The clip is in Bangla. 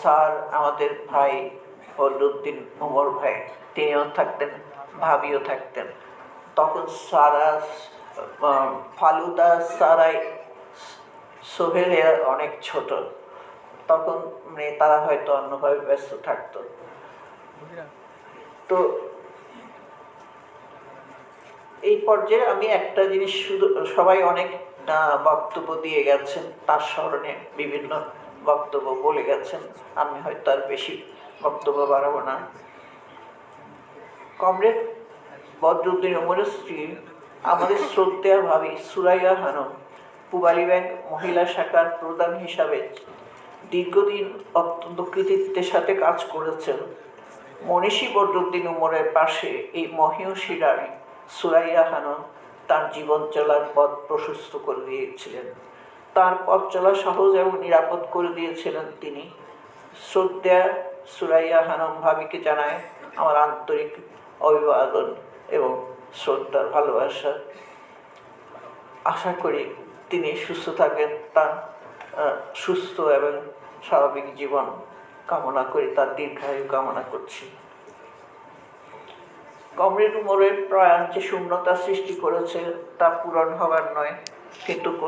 স্যার আমাদের ভাই ফজলুদ্দিন ওমর ভাই, তিনিও থাকতেন, ভাবিও থাকতেন। তখন সারা ফালুদা, সারাই সোহেল অনেক ছোট। তখন মানে তারা হয়তো অন্যভাবে ব্যস্ত থাকতো। তো এই পর্যায়ে আমি একটা জিনিস শুধু, সবাই অনেক বক্তব্য দিয়ে গেছেন, তার স্মরণে বিভিন্ন বক্তব্য বলে গেছেন, আমি হয়তো আর বেশি বক্তব্য বাড়াবো না। কমরেড বদরুদ্দিন ওমরের স্ত্রী আমাদের শ্রদ্ধেয়া ভাবি সুরাইয়া হানম পুবালি ব্যাংক মহিলা শাখার প্রধান হিসাবে দীর্ঘদিন অত্যন্ত কৃতিত্বের সাথে কাজ করেছেন। মনীষী বদরুদ্দিন উমরের পাশে এই মহিয়সী রানী সুরাইয়া খানম তার জীবন চলার পথ প্রশস্ত করে দিয়েছিলেন। তার পথ চলা সহজ এবং নিরাপদ করে দিয়েছিলেন তিনি। শ্রদ্ধা সুরাইয়া হানম ভাবিকে জানায়, আমার আন্তরিক অভিবাদন এবং শ্রদ্ধার ভালোবাসা। আশা করি তিনি সুস্থ থাকেন, তার সুস্থ এবং স্বাভাবিক জীবন কামনা করি, তার দীর্ঘায়ু কামনা করছি। কমরেড উমরের প্রয়াণ যে শূন্যতা সৃষ্টি করেছে তা পূরণ হবার নয়, কিন্তু